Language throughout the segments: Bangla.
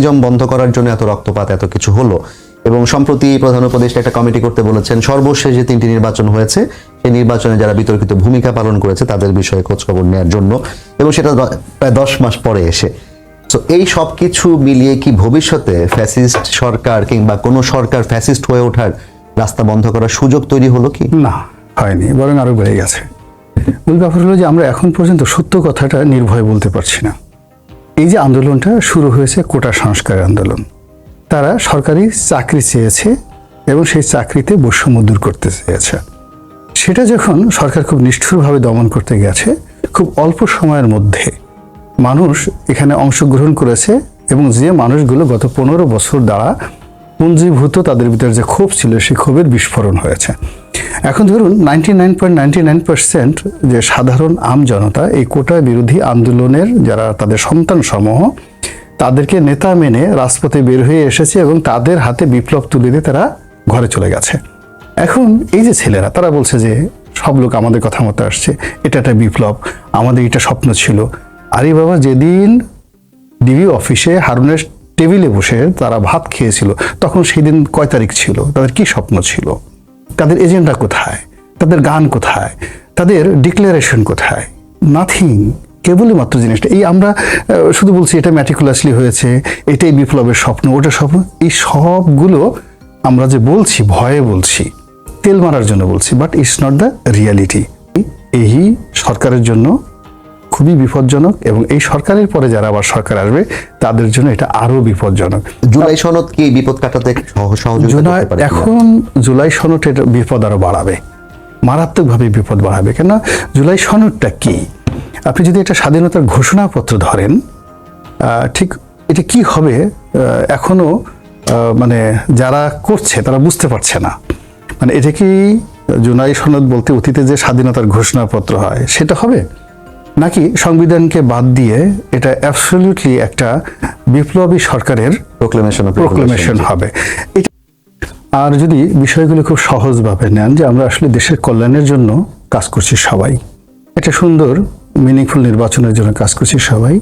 জম বন্ধ করার জন্য এত রক্তপাত, এত কিছু হলো। এবং সম্প্রতি প্রধান উপদেষ্টা একটা কমিটি করতে বলেছেন, সর্বশেষ যে তিনটি নির্বাচন হয়েছে, সেই নির্বাচনে যারা বিতর্কিত ভূমিকা পালন করেছে, তাদের বিষয়ে খোঁজখবর নেওয়ার জন্য। এবং সেটা প্রায় দশ মাস পরে এসে। তো এই সব কিছু মিলিয়ে কি ভবিষ্যতে ফ্যাসিস্ট সরকার কিংবা কোনো সরকার ফ্যাসিস্ট হয়ে ওঠার রাস্তা বন্ধ করার সুযোগ তৈরি হলো কি? না, হয়নি, বরং আরও বেড়ে গেছে। মূল ব্যাপার হলো যে আমরা এখন পর্যন্ত সত্য কথাটা নির্ভয় বলতে পারছি না। এই যে আন্দোলনটা শুরু হয়েছে কোটা সংস্কার আন্দোলন, তারা সরকারি চাকরি চেয়েছে এবং সেই চাকরিতে বৈষম্য দূর করতে চেয়েছে। সেটা যখন সরকার খুব নিষ্ঠুরভাবে দমন করতে গেছে, খুব অল্প সময়ের মধ্যে মানুষ এখানে অংশগ্রহণ করেছে এবং যে মানুষগুলো গত পনেরো বছর দ্বারা পুঞ্জীভূত তাদের ভিতরে যে ক্ষোভ ছিল সেই ক্ষোভের বিস্ফোরণ হয়েছে। এখন ধরুন ninety nine point ninety nine percent যে সাধারণ আম জনতা, এই কোটা বিরোধী আন্দোলনের যারা তাদের সন্তান সমূহ তাদেরকে নেতা মেনে রাজপথে বের হয়ে এসেছে এবং তাদের হাতে বিপ্লব তুলে দিয়ে তারা ঘরে চলে গেছে। এখন এই যে ছেলেরা, তারা বলছে যে সব লোক আমাদের কথা মতো আসছে, এটা একটা বিপ্লব, আমাদের এটা স্বপ্ন ছিল। আরে বাবা, যেদিন ডিবি অফিসে হারুনের টেবিলে বসে তারা ভাত খেয়েছিল, তখন সেদিন কয় তারিখ ছিল? তাদের কি স্বপ্ন ছিল? তাদের এজেন্ডা কোথায়? তাদের গান কোথায়? তাদের ডিক্লারেশন কোথায়? নাথিং, কেবলই মাত্র জিনিসটা। এই আমরা শুধু বলছি এটা ম্যাটিকুলাসলি হয়েছে, এটাই বিপ্লবের স্বপ্ন, ওটা স্বপ্ন। এই সবগুলো আমরা যে বলছি, ভয়ে বলছি, তেল মারার জন্য বলছি but it's not the reality এই সরকারের জন্য খুবই বিপজ্জনক এবং এই সরকারের পরে যারা আবার সরকার আসবে তাদের জন্য এটা আরও বিপজ্জনক। জুলাই সনদ কি এই বিপদ কাটাতে সহযোগিতা? এখন জুলাই সনটের বিপদ আরও বাড়াবে। মারাত্মকভাবে বিপদ বাড়াবে। কেন জুলাই সনদটা কি? আপনি যদি এটা স্বাধীনতার ঘোষণাপত্র ধরেন ঠিক এটা কি হবে এখনও মানে যারা করছে তারা বুঝতে পারছে না। মানে এটা কি জুলাই সনদ বলতে অতীতে যে স্বাধীনতার ঘোষণাপত্র হয় সেটা হবে? নাকি সংবিধানকে বাদ দিয়ে এটা অ্যাবসলিউটলি একটা বিপ্লবী সরকারের of প্রোক্লেমেশন হবে। আর যদি বিষয়গুলো খুব সহজভাবে নেন যে আমরা আসলে দেশের কল্যাণের জন্য কাজ করছি সবাই একটা সুন্দর মিনিংফুল নির্বাচনের জন্য কাজ করছি সবাই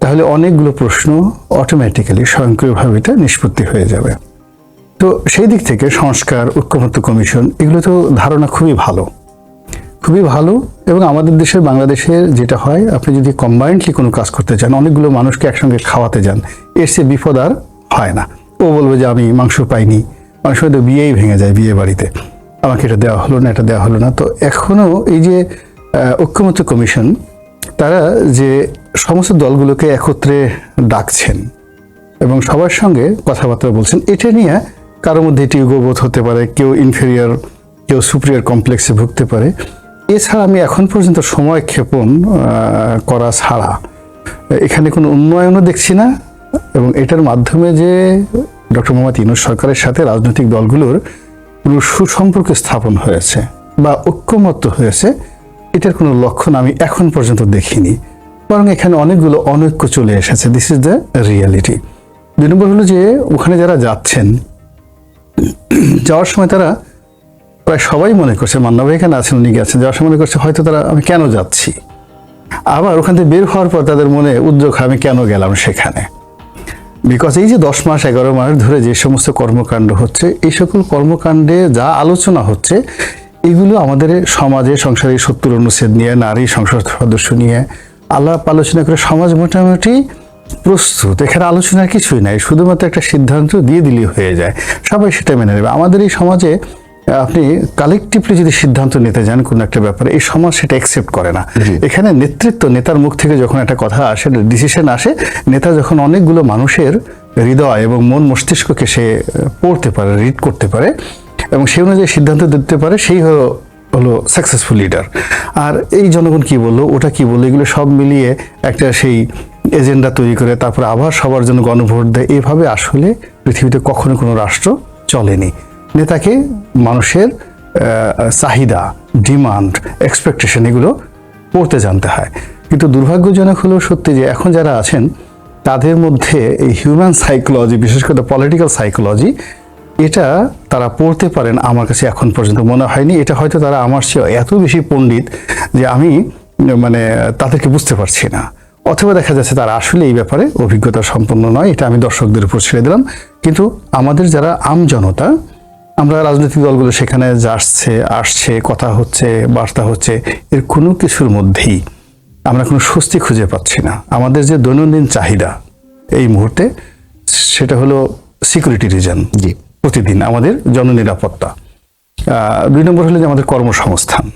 তাহলে অনেকগুলো প্রশ্ন অটোমেটিক্যালি স্বয়ংক্রিয়ভাবে এটা নিষ্পত্তি হয়ে যাবে। তো সেই দিক থেকে সংস্কার ঐক্যমত্য কমিশন এগুলো তো ধারণা খুবই ভালো। খুবই ভালো এবং আমাদের দেশের বাংলাদেশের যেটা হয়, আপনি যদি কম্বাইন্ডলি কোনো কাজ করতে চান, অনেকগুলো মানুষকে একসঙ্গে খাওয়াতে যান, এর সে বিপদ আর হয় না। ও বলবে যে, আমি মাংস পাইনি। অনেক সময় তো বিয়েই ভেঙে যায় বিয়ে বাড়িতে। আমাকে এটা দেওয়া হলো না, এটা দেওয়া হলো না। তো এখনও এই যে ঐক্যমত্য কমিশন, তারা যে সমস্ত দলগুলোকে একত্রে ডাকছেন এবং সবার সঙ্গে কথাবার্তা বলছেন, এটা নিয়ে কারোর মধ্যে এটি বোধ হতে পারে, কেউ ইনফেরিয়র কেউ সুপ্রিয়র কমপ্লেক্সে ভুগতে পারে। এছাড়া আমি এখন পর্যন্ত সময় ক্ষেপণ করা ছাড়া এখানে কোনো উন্নয়নও দেখছি না এবং এটার মাধ্যমে যে ডক্টর মোহাম্মদ ইনুস সরকারের সাথে রাজনৈতিক দলগুলোর কোনো সুসম্পর্ক স্থাপন হয়েছে বা ঐক্যমত্য হয়েছে, এটার কোনো লক্ষণ আমি এখন পর্যন্ত দেখিনি। বরং এখানে অনেকগুলো অনৈক্য চলে এসেছে। দিস ইজ দ্য রিয়ালিটি দুই নম্বর হলো যে ওখানে যারা যাচ্ছেন, যাওয়ার সময় তারা প্রায় সবাই মনে করছে মান্না ভাই এখানে আছেন উনি গেছেন যাওয়ার সময় মনে করছে, হয়তো তারা, আমি কেন যাচ্ছি? আবার ওখান থেকে বের হওয়ার পর তাদের মনে উদ্যোগ আমি কেন গেলাম সেখানে? বিকজ এই যে দশ মাস, এগারো মাস ধরে যে সমস্ত কর্মকাণ্ড হচ্ছে, এই সকল কর্মকাণ্ডে যা আলোচনা হচ্ছে, এগুলো আমাদের সমাজে, সংসারে সত্তর অনুচ্ছেদ নিয়ে, নারী সংসদ সদস্য নিয়ে, আলাপ আলোচনা করে সমাজ মোটামুটি প্রস্তুত। এখানে আলোচনার কিছুই নাই, শুধুমাত্র একটা সিদ্ধান্ত দিয়ে দিলেই হয়ে যায়। সবাই সেটা মেনে নেবে। আমাদের এই সমাজে আপনি কালেকটিভলি যদি সিদ্ধান্ত নিতে যান কোনো একটা ব্যাপারে এই সমাজ সেটা অ্যাকসেপ্ট করে না। এখানে নেতৃত্ব নেতার মুখ থেকে যখন একটা কথা আসে ডিসিশন আসে নেতা যখন অনেকগুলো মানুষের হৃদয় এবং মন মস্তিষ্ককে সে পড়তে পারে রিড করতে পারে এবং সেই অনুযায়ী সিদ্ধান্ত দিতে পারে সেই হলো হলো সাকসেসফুল লিডার আর এই জনগণ কি বলল ওটা কি বলল এগুলো সব মিলিয়ে একটা সেই এজেন্ডা তৈরি করে তারপরে আবার সবার জন্য গণভোট দেয় এভাবে আসলে পৃথিবীতে কখনো কোনো রাষ্ট্র চলেনি। নেতাকে মানুষের চাহিদা, ডিমান্ড এক্সপেকটেশন এগুলো পড়তে জানতে হয়। কিন্তু দুর্ভাগ্যজনক হলো সত্যি যে এখন যারা আছেন, তাদের মধ্যে এই হিউম্যান সাইকোলজি বিশেষ করে পলিটিক্যাল সাইকোলজি এটা তারা পড়তে পারেন আমার কাছে এখন পর্যন্ত মনে হয়নি। এটা হয়তো তারা আমার চেয়ে এত বেশি পণ্ডিত যে আমি মানে তাদেরকে বুঝতে পারছি না। অথবা দেখা যাচ্ছে তারা আসলে এই ব্যাপারে অভিজ্ঞতা সম্পন্ন নয়, এটা আমি দর্শকদের উপর ছেড়ে দিলাম। কিন্তু আমাদের যারা আম জনতা আমরা রাজনৈতিক দলগুলো সেখানে যাচ্ছে আসছে কথা হচ্ছে বার্তা হচ্ছে এর কোনো কিছুর মধ্যেই আমরা কোনো স্বস্তি খুঁজে পাচ্ছি না। আমাদের যে দৈনন্দিন চাহিদা এই মুহূর্তে সেটা হলো সিকিউরিটি রিজন জি। প্রতিদিন আমাদের জননিরাপত্তা। দুই নম্বর হলো যে আমাদের কর্মসংস্থান।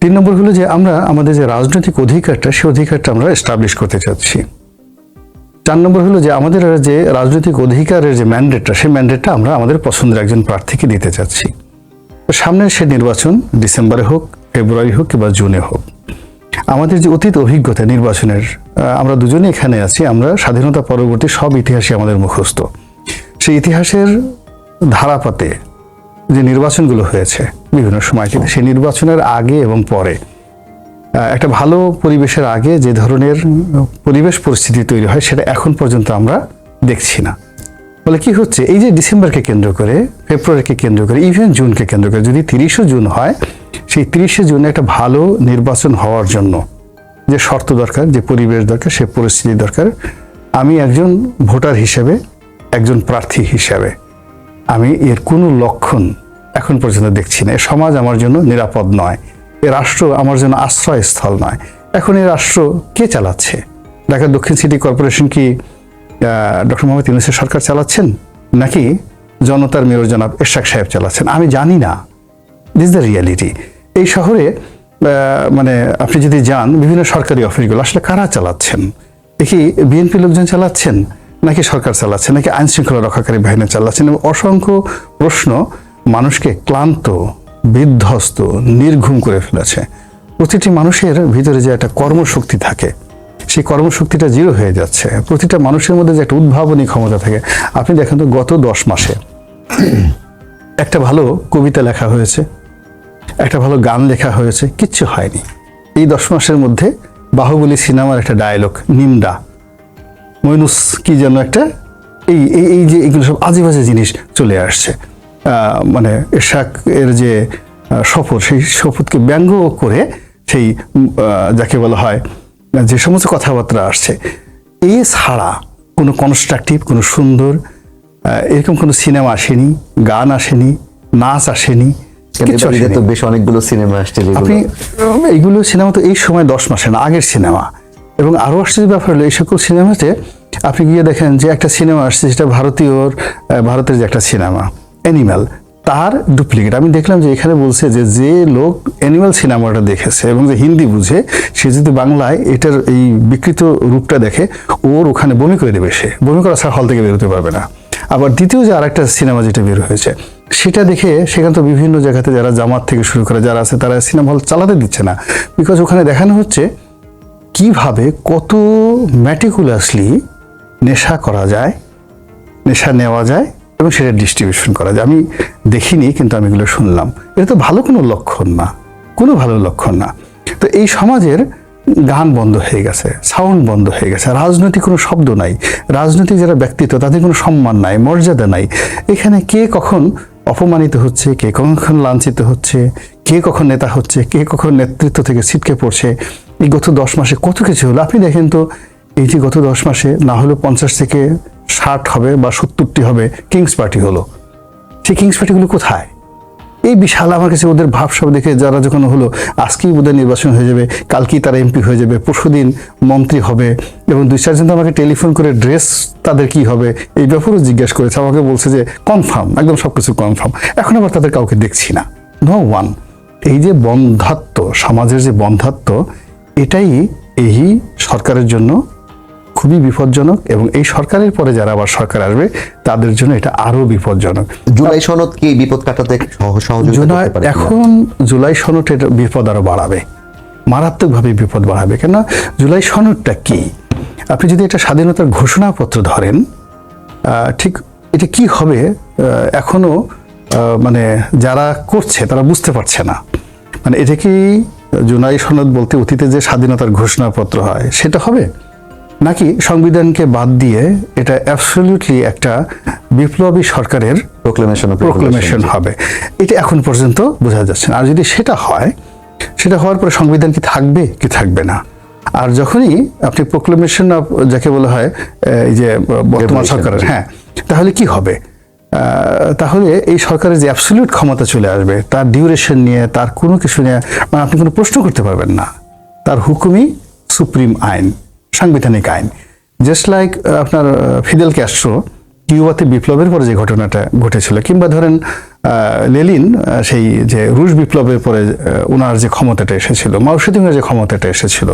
তিন নম্বর হলো যে আমরা আমাদের যে রাজনৈতিক অধিকারটা সেই অধিকারটা আমরা এস্টাবলিশ করতে চাচ্ছি। চার নম্বর হলো যে আমাদের যে রাজনৈতিক অধিকারের যে ম্যান্ডেটটা সেই ম্যান্ডেটটা আমরা আমাদের পছন্দের একজন প্রার্থীকে দিতে চাচ্ছি। সামনের সে নির্বাচন ডিসেম্বরে হোক, ফেব্রুয়ারি হোক কিংবা জুনে হোক, আমাদের যে অতীত অভিজ্ঞতা নির্বাচনের আমরা দুজনে এখানে আছি, আমরা স্বাধীনতা পরবর্তী সব ইতিহাসই আমাদের মুখস্থ। সেই ইতিহাসের ধারাপাতে যে নির্বাচনগুলো হয়েছে, বিভিন্ন সময় সেই নির্বাচনের আগে এবং পরে একটা ভালো পরিবেশের আগে যে ধরনের পরিবেশ পরিস্থিতি তৈরি হয় সেটা এখন পর্যন্ত আমরা দেখছি না। ফলে কি হচ্ছে? এই যে ডিসেম্বরকে কেন্দ্র করে, ফেব্রুয়ারিকে কেন্দ্র করে ইভেন জুনকে কেন্দ্র করে, যদি তিরিশে জুন হয়, সেই তিরিশে জুনে একটা ভালো নির্বাচন হওয়ার জন্য যে শর্ত দরকার, যে পরিবেশ দরকার, সে পরিস্থিতি দরকার। আমি একজন ভোটার হিসেবে, একজন প্রার্থী হিসেবে, আমি এর কোনো লক্ষণ এখন পর্যন্ত দেখছি না। সমাজ আমার জন্য নিরাপদ নয়। এ রাষ্ট্র আমার জন্য আশ্রয়স্থল নয়। এখন এই রাষ্ট্র কে চালাচ্ছে? ঢাকা দক্ষিণ সিটি কর্পোরেশন কি ডক্টর মোহাম্মদ ইউনুসের সরকার চালাচ্ছেন? নাকি জনতার মেয়র জনাব এরশাক সাহেব চালাচ্ছেন? আমি জানি না। দিস দ্য রিয়ালিটি এই শহরে মানে আপনি যদি যান, বিভিন্ন সরকারি অফিসগুলো, আসলে কারা চালাচ্ছেন? দেখি বিএনপি লোকজন চালাচ্ছেন? নাকি সরকার চালাচ্ছে? নাকি আইনশৃঙ্খলা রক্ষাকারী বাহিনী চালাচ্ছেন? এবং অসংখ্য প্রশ্ন মানুষকে ক্লান্ত বিধ্বস্ত, নির্ঘুম করে ফেলেছে। প্রতিটি মানুষের ভিতরে যে একটা কর্মশক্তি থাকে, সেই কর্মশক্তিটা জিরো হয়ে যাচ্ছে। প্রতিটা মানুষের মধ্যে যে একটা উদ্ভাবনী ক্ষমতা থাকে। আপনি দেখেন তো গত দশ মাসে একটা ভালো কবিতা লেখা হয়েছে, একটা ভালো গান লেখা হয়েছে, কিচ্ছু হয়নি। এই দশ মাসের মধ্যে বাহুবলী সিনেমার একটা ডায়লগ নিমডা মইনুস কি যেন একটা এই এই যে এগুলো সব আজে বাজে জিনিস চলে আসছে। মানে এরশাক এর যে শপথ সেই শপথকে ব্যঙ্গ করে সেই যাকে বলা হয় যে সমস্ত কথাবার্তা আসছে এই ছাড়া কোনো কনস্ট্রাকটিভ কোনো সুন্দর এরকম কোনো সিনেমা আসেনি গান আসেনি নাচ আসেনি। তো বেশ অনেকগুলো সিনেমা আসছে আপনি এইগুলো সিনেমা তো এই সময় দশ মাসে না আগের সিনেমা এবং আরও আশ্চর্য ব্যাপার হলো এই সকল সিনেমাতে আপনি গিয়ে দেখেন যে একটা সিনেমা আসছে যেটা ভারতীয় ভারতের যে একটা সিনেমা অ্যানিম্যাল তার ডুপ্লিকেট আমি দেখলাম যে এখানে বলছে যে যে লোক অ্যানিম্যাল সিনেমাটা দেখেছে এবং যে হিন্দি বুঝে, সে যদি বাংলায় এটার এই বিকৃত রূপটা দেখে, ওর ওখানে বমি করে দেবে সে। বমি করা ছাড়া হল থেকে বেরোতে পারবে না। আবার দ্বিতীয় যে আরেকটা সিনেমা যেটা বের হয়েছে, সেটা দেখে সেখান তো বিভিন্ন জায়গাতে যারা জামাত থেকে শুরু করে, যারা আছে, তারা সিনেমা হল চালাতে দিচ্ছে না। বিকজ ওখানে দেখানো হচ্ছে কীভাবে কত ম্যাটিকুলাসলি নেশা করা যায়, নেশা নেওয়া যায় এবং সেটা ডিস্ট্রিবিউশন করা যায়। আমি দেখিনি, কিন্তু আমি এগুলো শুনলাম। এটা তো ভালো কোনো লক্ষণ না। কোনো ভালো লক্ষণ না। তো এই সমাজের গান বন্ধ হয়ে গেছে সাউন্ড বন্ধ হয়ে গেছে। রাজনৈতিক কোনো শব্দ নাই। রাজনৈতিক যারা ব্যক্তিত্ব, তাদের কোনো সম্মান নাই, মর্যাদা নাই। এখানে কে কখন অপমানিত হচ্ছে, কে কখন লাঞ্ছিত হচ্ছে, কে কখন নেতা হচ্ছে, কে কখন নেতৃত্ব থেকে ছিটকে পড়ছে, এই গত দশ মাসে কত কিছু হলো? আপনি দেখেন তো, এই যে গত দশ মাসে না হলেও পঞ্চাশ থেকে ষাট হবে বা সত্তরটি হবে, কিংস পার্টি হলো। সেই কিংস পার্টিগুলো কোথায়? এই বিশাল আমার কাছে ওদের ভাবসব দেখে যারা যখন হলো, আজকেই বোধহয় নির্বাচন হয়ে যাবে, কালকেই তারা এমপি হয়ে যাবে, পরশুদিন মন্ত্রী হবে এবং দুই চারজন তো আমাকে টেলিফোন করে ড্রেস তাদের কি হবে, এই ব্যাপারেও জিজ্ঞেস করেছে। আমাকে বলছে যে, কনফার্ম, একদম সব কিছু কনফার্ম। এখন আবার তাদের কাউকে দেখছি না। নো ওয়ান এই যে বন্ধাত্ম, সমাজের যে বন্ধাত্ম, এটাই এই সরকারের জন্য খুবই বিপজ্জনক এবং এই সরকারের পরে যারা আবার সরকার আসবে তাদের জন্য এটা আরও বিপজ্জনক। জুলাই সনদ কি বিপদ কাটাতে জুলাই এখন জুলাই সনটের বিপদ আরও বাড়াবে। মারাত্মকভাবে বিপদ বাড়াবে। কেন জুলাই সনদটা কি? আপনি যদি এটা স্বাধীনতার ঘোষণাপত্র ধরেন ঠিক এটা কি হবে আহ, এখনও মানে যারা করছে তারা বুঝতে পারছে না। মানে এটা কি জুলাই সনদ বলতে অতীতে যে স্বাধীনতার ঘোষণাপত্র হয় সেটা হবে? নাকি সংবিধানকে বাদ দিয়ে এটা অ্যাবসলিউটলি একটা বিপ্লবী সরকারের of প্রোক্লেমেশন হবে। এটা এখন পর্যন্ত বোঝা যাচ্ছে না। আর যদি সেটা হয় সেটা হওয়ার পরে সংবিধান কি থাকবে কি থাকবে না? আর যখনই আপনি প্রোক্লেমেশন অফ যাকে বলা হয় এই যে বর্তমান সরকারের হ্যাঁ তাহলে কি হবে? তাহলে এই সরকারের যে অ্যাবসলিউট ক্ষমতা চলে আসবে তার ডিউরেশন নিয়ে তার কোনো কিছু নিয়ে মানে আপনি কোনো প্রশ্ন করতে পারবেন না। তার হুকুমই সুপ্রিম আইন। সাংবিধানিক আইন। জাস্ট লাইক আপনার ফিদেল ক্যাস্ট্রো কিউবাতে বিপ্লবের পরে যে ঘটনাটা ঘটেছিল, কিংবা ধরেন লেলিন সেই যে রুশ বিপ্লবের পরে ওনার যে ক্ষমতাটা এসেছিল মাওসেদিংয়ের যে ক্ষমতাটা এসেছিল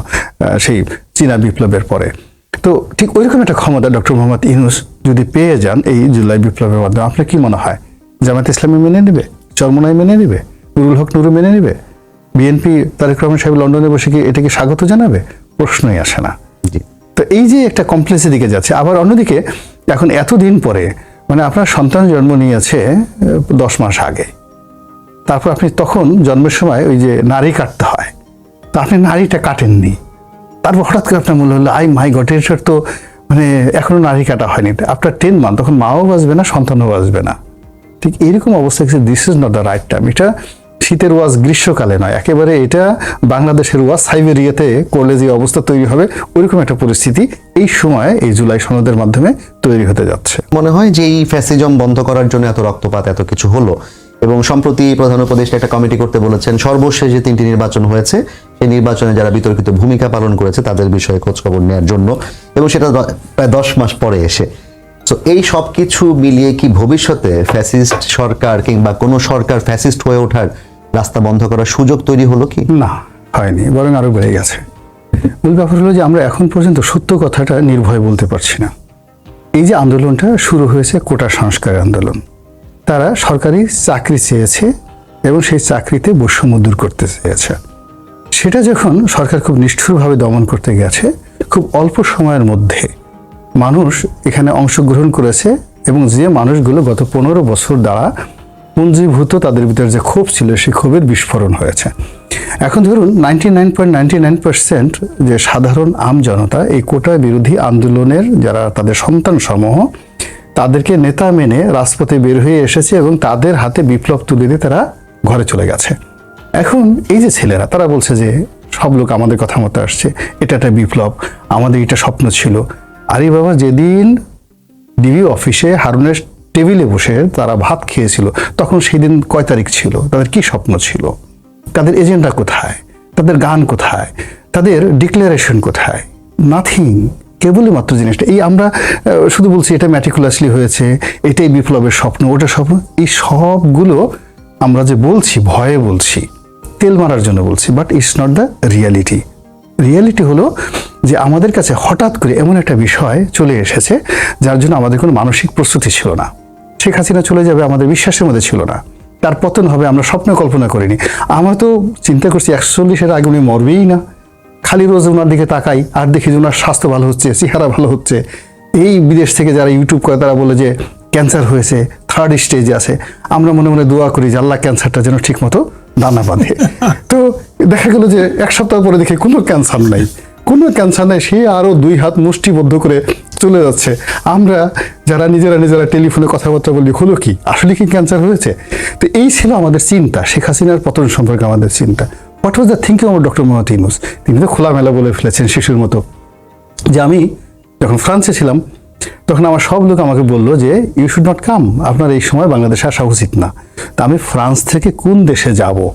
সেই চীনা বিপ্লবের পরে। তো ঠিক ওইরকম একটা ক্ষমতা ডক্টর মোহাম্মদ ইউনুস যদি পেয়ে যান এই জুলাই বিপ্লবের মাধ্যমে, আপনার কি মনে হয়? জামাত ইসলামী মেনে নেবে? চরমনাই মেনে নেবে? নুরুল হক নুরু মেনে নেবে? বিএনপি তারেক রহমান সাহেব লন্ডনে বসে কি এটাকে স্বাগত জানাবে? প্রশ্নই আসে না। তো এই যে একটা কমপ্লেক্সের দিকে যাচ্ছে, আবার অন্যদিকে এখন এতদিন পরে মানে আপনার সন্তান জন্ম নিয়েছে দশ মাস আগে। তারপর আপনি তখন জন্মের সময় ওই যে নারী কাটতে হয়। তা আপনি নারীটা কাটেননি। তারপর হঠাৎ করে আপনার মনে হলো, আই মাই গট এটার তো মানে এখনও নারী কাটা হয়নি। আপনার টেন মান তখন মাও বাঁচবে না, সন্তানও বাঁচবে না। ঠিক এইরকম অবস্থা this is not the right time এটা শীতের ওয়াজ গ্রীষ্মকালে নয়, একেবারে এটা বাংলাদেশের ওয়াজ সাইবেরিয়াতে করলে যে অবস্থা তৈরি হবে ওইরকম একটা পরিস্থিতি এই সময়, এই জুলাই সনদের মাধ্যমে তৈরি হতে যাচ্ছে। মনে হয় যে এই ফ্যাসিজম বন্ধ করার জন্য এত রক্তপাত, এত কিছু হলো। এবং সম্প্রতি প্রধান উপদেষ্টা একটা কমিটি করতে বলেছেন, সর্বশেষ যে তিনটি নির্বাচন হয়েছে, সেই নির্বাচনে যারা বিতর্কিত ভূমিকা পালন করেছে, তাদের বিষয়ে খোঁজখবর নেওয়ার জন্য। এবং সেটা প্রায় দশ মাস পরে এসে। তো এই সব কিছু মিলিয়ে কি ভবিষ্যতে ফ্যাসিস্ট সরকার কিংবা কোনো সরকার ফ্যাসিস্ট হয়ে ওঠার রাস্তা বন্ধ করার সুযোগ তৈরি হলো কি? না, হয়নি, বরং আরও বেড়ে গেছে। মূল ব্যাপার হলো যে আমরা এখন পর্যন্ত সত্য কথাটা নির্ভয় বলতে পারছি না। এই যে আন্দোলনটা শুরু হয়েছে কোটা সংস্কার আন্দোলন। তারা সরকারি চাকরি চেয়েছে এবং সেই চাকরিতে বৈষম্য দূর করতে চেয়েছে। সেটা যখন সরকার খুব নিষ্ঠুরভাবে দমন করতে গেছে, খুব অল্প সময়ের মধ্যে মানুষ এখানে অংশগ্রহণ করেছে এবং যে মানুষগুলো গত পনেরো বছর দ্বারা পুঞ্জীভূত তাদের ভিতরে যে ক্ষোভ ছিল, সেই ক্ষোভের বিস্ফোরণ হয়েছে। এখন ধরুন ninety nine point ninety nine percent যে সাধারণ আম জনতা, এই কোটা বিরোধী আন্দোলনের যারা তাদের সন্তান সমূহ তাদেরকে নেতা মেনে রাজপথে বের হয়ে এসেছে এবং তাদের হাতে বিপ্লব তুলে দিয়ে তারা ঘরে চলে গেছে। এখন এই যে ছেলেরা, তারা বলছে যে সব লোক আমাদের কথা মতো আসছে, এটা একটা বিপ্লব, আমাদের এটা স্বপ্ন ছিল। আরে বাবা, যেদিন ডিবি অফিসে হারুনের টেবিলে বসে তারা ভাত খেয়েছিল। তখন সেদিন কয় তারিখ ছিল? তাদের কি স্বপ্ন ছিল? তাদের এজেন্ডা কোথায়? তাদের গান কোথায়? তাদের ডিক্লারেশন কোথায়? নাথিং, কেবলই মাত্র জিনিসটা। এই আমরা শুধু বলছি এটা ম্যাটিকুলাসলি হয়েছে, এটাই বিপ্লবের স্বপ্ন, ওটা স্বপ্ন। এই সবগুলো আমরা যে বলছি, ভয়ে বলছি, তেল মারার জন্য বলছি but it's not the reality reality হলো যে আমাদের কাছে হঠাৎ করে এমন একটা বিষয় চলে এসেছে, যার জন্য আমাদের কোনো মানসিক প্রস্তুতি ছিল না। শেখ হাসিনা চলে যাবে আমাদের বিশ্বাসের মধ্যে ছিল না। তার পতন হবে আমরা স্বপ্ন কল্পনা করিনি। আমরা তো চিন্তা করছি একশো চল্লিশের আগে উনি মরবেই না। খালি রোজ ওনার দিকে তাকাই আর দেখি যে ওনার স্বাস্থ্য ভালো হচ্ছে চেহারা ভালো হচ্ছে। এই বিদেশ থেকে যারা ইউটিউব করে তারা বলে যে ক্যান্সার হয়েছে থার্ড স্টেজে আছে। আমরা মনে মনে দোয়া করি যে আল্লাহ ক্যান্সারটা যেন ঠিক মতো দানা বাঁধে। তো দেখা গেল যে এক সপ্তাহ পরে দেখে কোনো ক্যান্সার নাই। কোনো ক্যান্সার নাই সে আরও দুই হাত মুষ্টিবদ্ধ করে চলে যাচ্ছে। আমরা যারা নিজেরা নিজেরা টেলিফোনে কথাবার্তা বলি, হলো কি? আসলে কি ক্যান্সার হয়েছে? তো এই ছিল আমাদের চিন্তা। শেখ হাসিনার পতন সম্পর্কে আমাদের চিন্তা। What was the thinking of doctor Mohammad Yunus তিনি তো খোলামেলা বলে ফেলেছেন শিশুর মতো। যে আমি যখন ফ্রান্সে ছিলাম, তখন আমার সব লোক আমাকে বলল যে ইউ শুড নট কাম আপনার এই সময় বাংলাদেশে আসা উচিত না। তা আমি ফ্রান্স থেকে কোন দেশে যাব?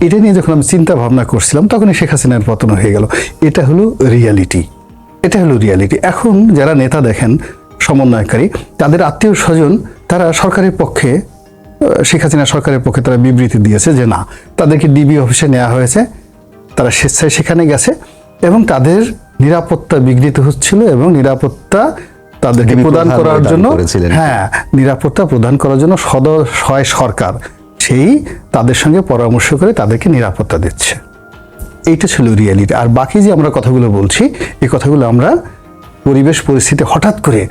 এটা নিয়ে যখন আমি চিন্তা ভাবনা করছিলাম, তখনই শেখ হাসিনার পতন হয়ে গেল। এটা হলো রিয়ালিটি এটা হলো রিয়ালিটি এখন যারা নেতা দেখেন সমন্বয়কারী তাদের আত্মীয় স্বজন তারা সরকারের পক্ষে শেখ হাসিনা সরকারের পক্ষে তারা বিবৃতি দিয়েছে যে না তাদেরকে ডিবি অফিসে নেওয়া হয়েছে তারা স্বেচ্ছায় সেখানে গেছে এবং তাদের নিরাপত্তা বিঘ্নিত হচ্ছিল এবং নিরাপত্তা তাদেরকে প্রদান করার জন্য হ্যাঁ নিরাপত্তা প্রদান করার জন্য সদয় সরকার। সেই তাদের সঙ্গে পরামর্শ করে তাদেরকে নিরাপত্তা দিচ্ছে। এইটা ছিল রিয়ালিটি আর বাকি যে আমরা কথাগুলো বলছি, এই কথাগুলো আমরা পরিবেশ পরিস্থিতি হঠাৎ করে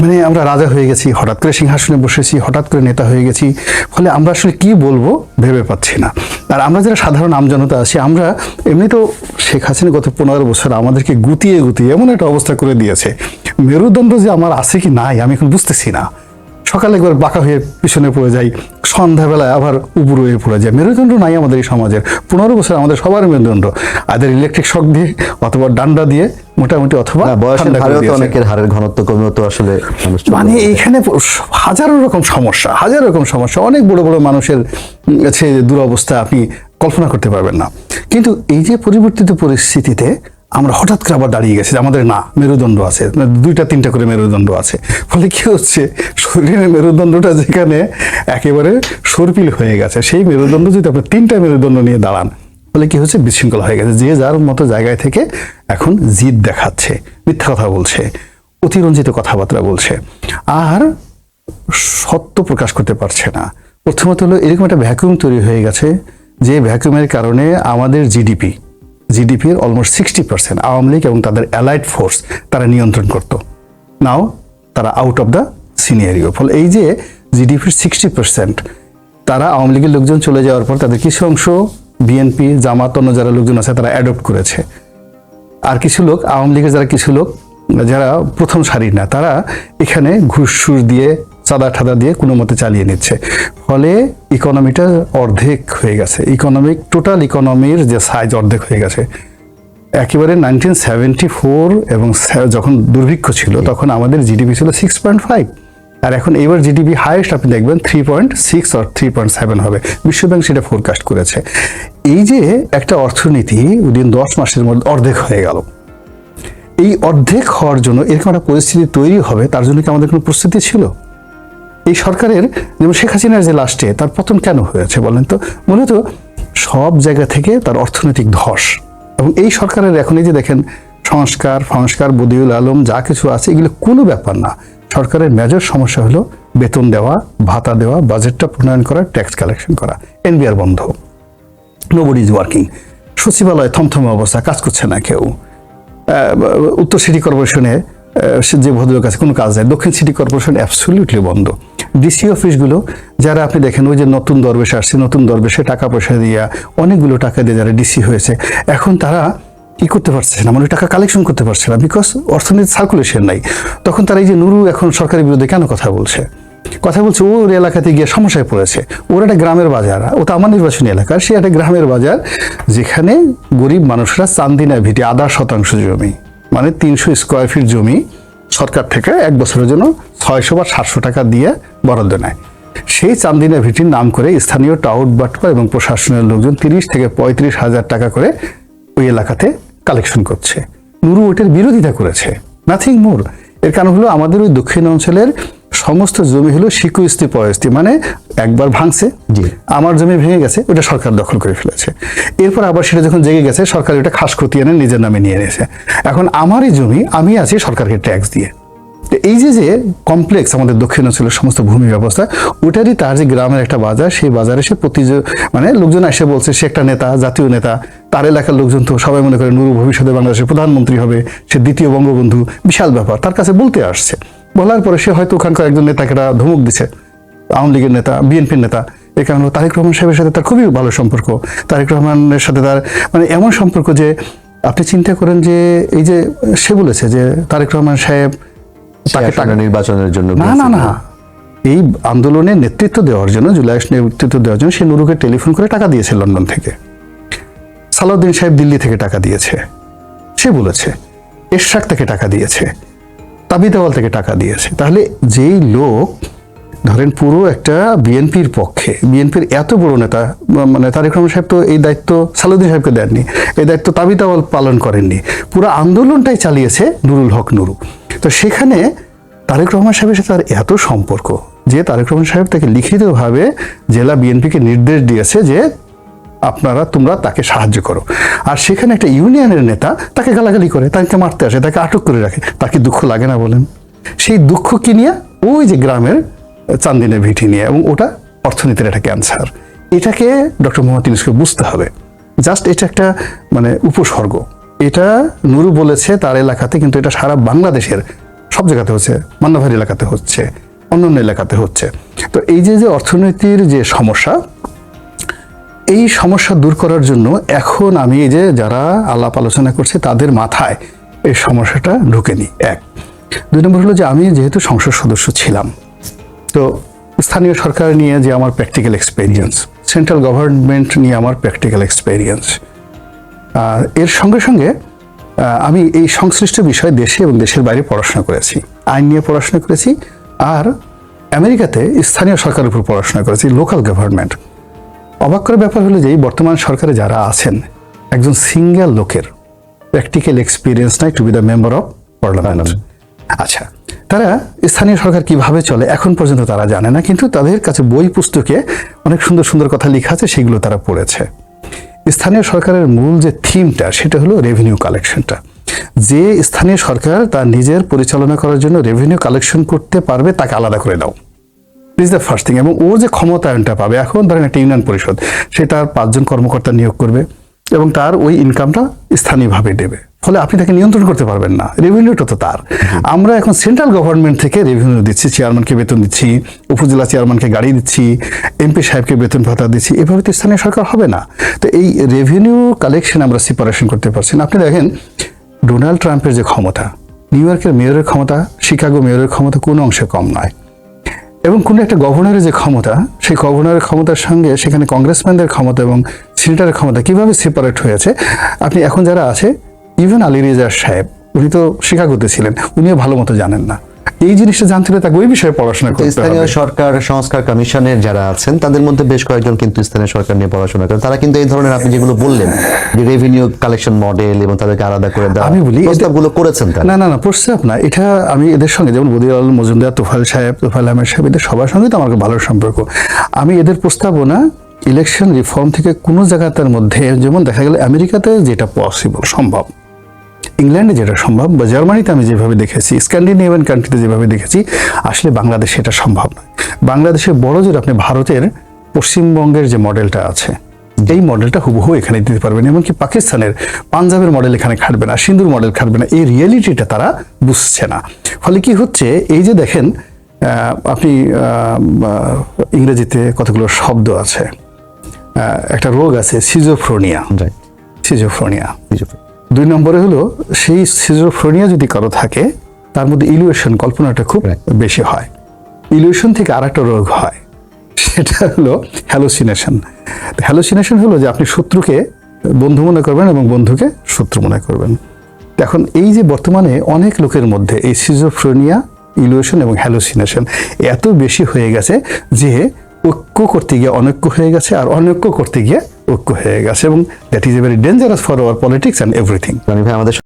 মানে আমরা রাজা হয়ে গেছি, হঠাৎ করে সিংহাসনে বসেছি, হঠাৎ করে নেতা হয়ে গেছি, ফলে আমরা আসলে কি বলব ভেবে পাচ্ছি না। আর আমরা যারা সাধারণ আমজনতা আছি, আমরা এমনি তো শেখ হাসিনা গত পনেরো বছর আমাদেরকে গুতিয়ে গুতিয়ে এমন একটা অবস্থা করে দিয়েছে। মেরুদণ্ড যে আমার আছে কি নাই, আমি এখন বুঝতেছি না। সকালে একবার বাঁকা হয়ে পিছনে পড়ে যাই সন্ধ্যাবেলায় আবার উপর হয়ে পড়ে যায় মেরুদণ্ড নাই আমাদের এই সমাজের। পনেরো বছর আমাদের সবার মেরুদণ্ড। আদের ইলেকট্রিক শক দিয়ে অথবা ডান্ডা দিয়ে মোটামুটি অথবা। অনেকের হাড়ের ঘনত্ব কমেও তো আসলে মানে যায়। এইখানে হাজারো রকম সমস্যা হাজারো রকম সমস্যা। অনেক বড় বড় মানুষের সে দুরবস্থা আপনি কল্পনা করতে পারবেন না। কিন্তু এই যে পরিবর্তিত পরিস্থিতিতে আমরা হঠাৎ করে আবার দাঁড়িয়ে গেছি, আমাদের না, মেরুদণ্ড আছে। দুইটা, তিনটা করে মেরুদণ্ড আছে। ফলে কি হচ্ছে, শরীরের মেরুদণ্ডটা যেখানে একেবারে সর্পিল হয়ে গেছে, সেই মেরুদণ্ড যদি আপনি তিনটা মেরুদণ্ড নিয়ে দাঁড়ান, ফলে কি হচ্ছে, বিশৃঙ্খল হয়ে গেছে। যে যার মতো জায়গায় থেকে এখন জিদ দেখাচ্ছে, মিথ্যা কথা বলছে, অতিরঞ্জিত কথাবার্তা বলছে। আর সত্য প্রকাশ করতে পারছে না। প্রথমত হলো, এরকম একটা ভ্যাকুয়াম তৈরি হয়ে গেছে, যে ভ্যাকুয়ামের কারণে আমাদের জিডিপি জিডিপির almost sixty percent Awami League এবং তাদের অ্যালাইড ফোর্স তারা নিয়ন্ত্রণ করত। নাও তারা আউট অফ দ্য সিনিয়রিও ফলে এই যে জিডিপির সিক্সটি পার্সেন্ট তারা আওয়ামী লীগের লোকজন চলে যাওয়ার পর তাদের কিছু অংশ বিএনপি জামাত, অন্য যারা লোকজন আছে তারা অ্যাডপ্ট করেছে। আর কিছু লোক, আওয়ামী লীগের যারা কিছু লোক, যারা প্রথম সারির না, তারা এখানে ঘুষ দিয়ে চাঁদা ঠাদা দিয়ে কোনো মতে চালিয়ে নিচ্ছে। ফলে ইকোনমিটা অর্ধেক হয়ে গেছে। ইকোনমিক টোটাল ইকোনমির যে সাইজ অর্ধেক হয়ে গেছে। একেবারে নাইনটিন সেভেন্টি ফোর এবং যখন দুর্ভিক্ষ ছিল, তখন আমাদের জিডিপি ছিল সিক্স পয়েন্ট ফাইভ আর এখন এবার জিডিপি হাইয়েস্ট আপনি দেখবেন থ্রি পয়েন্ট সিক্স আর থ্রি পয়েন্ট সেভেন হবে। বিশ্বব্যাংক সেটা ফোরকাস্ট করেছে। এই যে একটা অর্থনীতি উইদিন দশ মাসের মধ্যে অর্ধেক হয়ে গেল। এই অর্ধেক হওয়ার জন্য এরকম একটা পরিস্থিতি তৈরি হবে, তার জন্য কি আমাদের কোনো প্রস্তুতি ছিল? এই সরকারের, যেমন শেখ হাসিনার যে লাস্টে তার পতন কেন হয়েছে বলেন তো? মূলত সব জায়গা থেকে তার অর্থনৈতিক ধস। এবং এই সরকারের এখন এই যে দেখেন, সংস্কার সংস্কার বদিউল আলম, যা কিছু আছে, এগুলো কোনো ব্যাপার না। সরকারের মেজর সমস্যা হলো বেতন দেওয়া, ভাতা দেওয়া, বাজেটটা প্রণয়ন করা ট্যাক্স কালেকশন করা। এনবিআর বন্ধ। নোবডি ইজ ওয়ার্কিং সচিবালয় থমথমে অবস্থা, কাজ করছে না কেউ। উত্তর সিটি কর্পোরেশনে যে ভদ্রলোক আছে, কোনো কাজ নেই। দক্ষিণ সিটি কর্পোরেশন অ্যাবসলিউটলি বন্ধ। ডিসি অফিসগুলো, যারা আপনি দেখেন, ওই যে নতুন দরবেশ আসছে, নতুন দরবেশে টাকা পয়সা দিয়া অনেকগুলো টাকা দিয়ে যারা ডিসি হয়েছে, এখন তারা কি করতে পারছে না? মানে টাকা কালেকশন করতে পারছে না বিকজ অর্থনীতি সার্কুলেশন নাই। তখন তারা এই যে নুরু এখন সরকারের বিরুদ্ধে কেন কথা বলছে? কথা বলছে, ওর এলাকাতে গিয়ে সমস্যায় পড়েছে। ওর একটা গ্রামের বাজার, ও তো আমার নির্বাচনী এলাকা সে একটা গ্রামের বাজার যেখানে গরিব মানুষরা চান্দিনা ভিটে আধা শতাংশ জমি মানে তিনশো স্কোয়ার ফিট জমি সরকার থেকে এক বছরের জন্য ছয়শো বা সাতশো টাকা দিয়ে বরাদ্দ নেয়। সেই চান্দিনা ভিটির নাম করে স্থানীয় টাউট বাটপা এবং প্রশাসনের লোকজন তিরিশ থেকে পঁয়ত্রিশ হাজার টাকা করে ওই এলাকাতে কালেকশন করছে। নুরু ওইটার বিরোধিতা করেছে। Nothing more. এর কারণ হলো আমাদের ওই দক্ষিণ অঞ্চলের সমস্ত জমি হলো শিকুস্তি পয়স্তি মানে একবার ভাঙছে জি। আমার জমি ভেঙে গেছে ওটা সরকার দখল করে ফেলেছে। এরপর আবার সেটা যখন জেগে গেছে সরকার ওটা খাস এনে নিজের নামে নিয়ে নিয়েছে। এখন আমারই জমি আমি আছি সরকারকে ট্যাক্স দিয়ে। তো এই যে যে কমপ্লেক্স আমাদের দক্ষিণ অঞ্চলের সমস্ত ভূমি ব্যবস্থা ওটারই তার যে গ্রামের একটা বাজার সেই বাজারে সে প্রতি মানে লোকজন এসে বলছে সে একটা নেতা জাতীয় নেতা তার এলাকার লোকজন তো সবাই মনে করে নুরু ভবিষ্যতে বাংলাদেশের প্রধানমন্ত্রী হবে সে দ্বিতীয় বঙ্গবন্ধু। বিশাল ব্যাপার তার কাছে বলতে আসছে। বলার পরে সে হয়তো ওখানকার একজন নেতাকে ধমক দিছে। আওয়ামী লীগের নেতা বিএনপির নেতা। এই কারণে তারেক রহমান সাহেবের সাথে তার খুবই ভালো সম্পর্ক। তারেক রহমানের সাথে তার মানে এমন সম্পর্ক যে আপনি চিন্তা করেন যে এই যে সে বলেছে যে তারেক রহমান সাহেব তাকে টাকা নির্বাচনের জন্য না না না। এই আন্দোলনে নেতৃত্ব দেওয়ার জন্য জুলাই নেতৃত্ব দেওয়ার জন্য সে নুরুকে টেলিফোন করে টাকা দিয়েছে লন্ডন থেকে। সালাউদ্দিন সাহেব দিল্লি থেকে টাকা দিয়েছে। সে বলেছে এরশাক তাকে টাকা দিয়েছে। তাবিদাওয়াল থেকে টাকা দিয়েছে। তাহলে যেই লোক, ধরেন পুরো একটা বিএনপির পক্ষে, বিএনপির এত বড় নেতা মানে তারেক রহমান সাহেব তো এই দায়িত্ব সালাউদ্দিন সাহেবকে দেননি, এই দায়িত্ব তাবিদাওয়াল পালন করেননি। পুরো আন্দোলনটাই চালিয়েছে নুরুল হক নুরু। তো সেখানে তারেক রহমান সাহেবের সাথে তার এত সম্পর্ক যে তারেক রহমান সাহেব তাকে লিখিতভাবে জেলা বিএনপিকে নির্দেশ দিয়েছে যে আপনারা, তোমরা তাকে সাহায্য করো। আর সেখানে একটা ইউনিয়নের নেতা তাকে গালাগালি করে, তাকে মারতে আসে, তাকে আটক করে রাখে। তাকে দুঃখ লাগে না বলেন? সেই দুঃখ কি নিয়ে? ওই যে গ্রামের চান্দিনের ভিটি নিয়ে, এবং ওটা অর্থনীতির একটা ক্যান্সার। এটাকে ডক্টর মোহাম্মদ ইউনুসকে বুঝতে হবে। জাস্ট এটা একটা মানে উপসর্গ। এটা নুরু বলেছে তার এলাকাতে, কিন্তু এটা সারা বাংলাদেশের, সব জায়গাতে হচ্ছে, মান্নাভারি এলাকাতে হচ্ছে, অন্যান্য এলাকাতে হচ্ছে। তো এই যে যে অর্থনীতির যে সমস্যা এই সমস্যা দূর করার জন্য এখন আমি এই যে যারা আলাপ আলোচনা করছে তাদের মাথায় এই সমস্যাটা ঢুকেনি। এক। দুই নম্বর হলো যে আমি যেহেতু সংসদ সদস্য ছিলাম, তো স্থানীয় সরকার নিয়ে যে আমার প্র্যাকটিক্যাল এক্সপেরিয়েন্স সেন্ট্রাল গভর্নমেন্ট নিয়ে আমার প্র্যাকটিক্যাল এক্সপেরিয়েন্স এর সঙ্গে সঙ্গে আমি এই সংশ্লিষ্ট বিষয়ে দেশে এবং দেশের বাইরে পড়াশোনা করেছি, আইন নিয়ে পড়াশোনা করেছি, আর আমেরিকাতে স্থানীয় সরকারের উপর পড়াশোনা করেছি লোকাল গভর্নমেন্ট অবাক করার ব্যাপার হলো যে বর্তমান সরকারে যারা আছেন একজন সিঙ্গেল লোকের প্র্যাকটিক্যাল এক্সপিরিয়েন্স নাই to be the member of parliament আচ্ছা তারা স্থানীয় সরকার কীভাবে চলে এখন পর্যন্ত তারা জানে না কিন্তু তাদের কাছে বই পুস্তকে অনেক সুন্দর সুন্দর কথা লেখা আছে সেগুলো তারা পড়েছে। স্থানীয় সরকারের মূল যে থিমটা সেটা হলো রেভিনিউ কালেকশনটা যে স্থানীয় সরকার তার নিজের পরিচালনা করার জন্য রেভিনিউ কালেকশন করতে পারবে তাকে আলাদা করে দাও। ইজ দ্য ফার্স্ট থিং এবং ওর যে ক্ষমতায়নটা পাবে এখন ধরেন একটা ইউনিয়ন পরিষদ সে তার পাঁচজন কর্মকর্তা নিয়োগ করবে এবং তার ওই ইনকামটা স্থানীয়ভাবে দেবে। ফলে আপনি তাকে নিয়ন্ত্রণ করতে পারবেন না। রেভিনিউটা তো তার। আমরা এখন সেন্ট্রাল গভর্নমেন্ট থেকে রেভিনিউ দিচ্ছি চেয়ারম্যানকে বেতন দিচ্ছি উপজেলা চেয়ারম্যানকে গাড়ি দিচ্ছি এমপি সাহেবকে বেতন ভাতা দিচ্ছি। এভাবে তো স্থানীয় সরকার হবে না। তো এই রেভিনিউ কালেকশন আমরা সেপারেশন করতে পারছি না। আপনি দেখেন ডোনাল্ড ট্রাম্পের যে ক্ষমতা নিউ ইয়র্কের মেয়রের ক্ষমতা শিকাগো মেয়রের ক্ষমতা কোনো অংশে কম নয়। এবং কোনো একটা গভর্নরের যে ক্ষমতা, সেই গভর্নরের ক্ষমতার সঙ্গে সেখানে কংগ্রেসম্যানদের ক্ষমতা এবং সিনেটারের ক্ষমতা কীভাবে সেপারেট হয়েছে, আপনি এখন যারা আছে ইভেন আলী রেজার সাহেব, উনি তো শিকাগোতে ছিলেন, উনিও ভালো মতো জানেন না। এই জিনিসটা জানতে হলে তাকে ওই বিষয়ে পড়াশোনা করতে স্থানীয় সরকার সংস্কার কমিশনের যারা আছেন তাদের মধ্যে বেশ কয়েকজন কিন্তু স্থানীয় সরকার নিয়ে পড়াশোনা করেন। তারা কিন্তু এই ধরনের আপনি যেগুলো বললেন যে রেভিনিউ কালেকশন মডেল এবং তাদেরকে আলাদা করে দেওয়া আমি বলি, প্রস্তাবগুলো করেছেন তারা? না না না প্রস্তাব না এটা আমি এদের সঙ্গে যেমন বদির আলম মজুমদার তোফাল সাহেব তোফাল আহমেদ সাহেব এদের সবার সঙ্গে তো আমার ভালো সম্পর্ক। আমি এদের প্রস্তাবনা ইলেকশন রিফর্ম থেকে কোনো জায়গাটার মধ্যে যেমন দেখা গেল আমেরিকাতে যেটা পসিবল সম্ভব। ইংল্যান্ডে যেটা সম্ভব বা জার্মানিতে আমি যেভাবে দেখেছি স্ক্যান্ডিনেভিয়ান কান্ট্রিতে যেভাবে দেখেছি আসলে বাংলাদেশে এটা সম্ভব নয়। বাংলাদেশের বড় জোর আপনি ভারতের পশ্চিমবঙ্গের যে মডেলটা আছে এই মডেলটা হুবহু এখানে দিতে পারবেন এমনকি পাকিস্তানের পাঞ্জাবের মডেল এখানে খাটবে না সিন্ধুর মডেল খাটবে না এই রিয়েলিটিটা তারা বুঝছে না। ফলে কি হচ্ছে এই যে দেখেন আপনি ইংরেজিতে কতগুলো শব্দ আছে একটা রোগ আছে সিজোফ্রোনিয়া. সিজোফ্রোনিয়া দুই নম্বরে হলো সেই সিজোফ্রেনিয়া যদি কারও থাকে তার মধ্যে ইলুয়েশন কল্পনাটা খুব বেশি হয়। ইলুয়েশন থেকে আর একটা রোগ হয় সেটা হলো হ্যালোসিনেশন হ্যালোসিনেশন হলো যে আপনি শত্রুকে বন্ধু মনে করবেন এবং বন্ধুকে শত্রু মনে করবেন। এখন এই যে বর্তমানে অনেক লোকের মধ্যে এই সিজোফ্রেনিয়া ইলুয়েশন এবং হ্যালোসিনেশন এত বেশি হয়ে গেছে যে ঐক্য করতে গিয়ে অনৈক্য হয়ে গেছে আর অনৈক্য করতে গিয়ে ঐক্য হয়ে গেছে এবং that is a very dangerous for our politics and everything আমাদের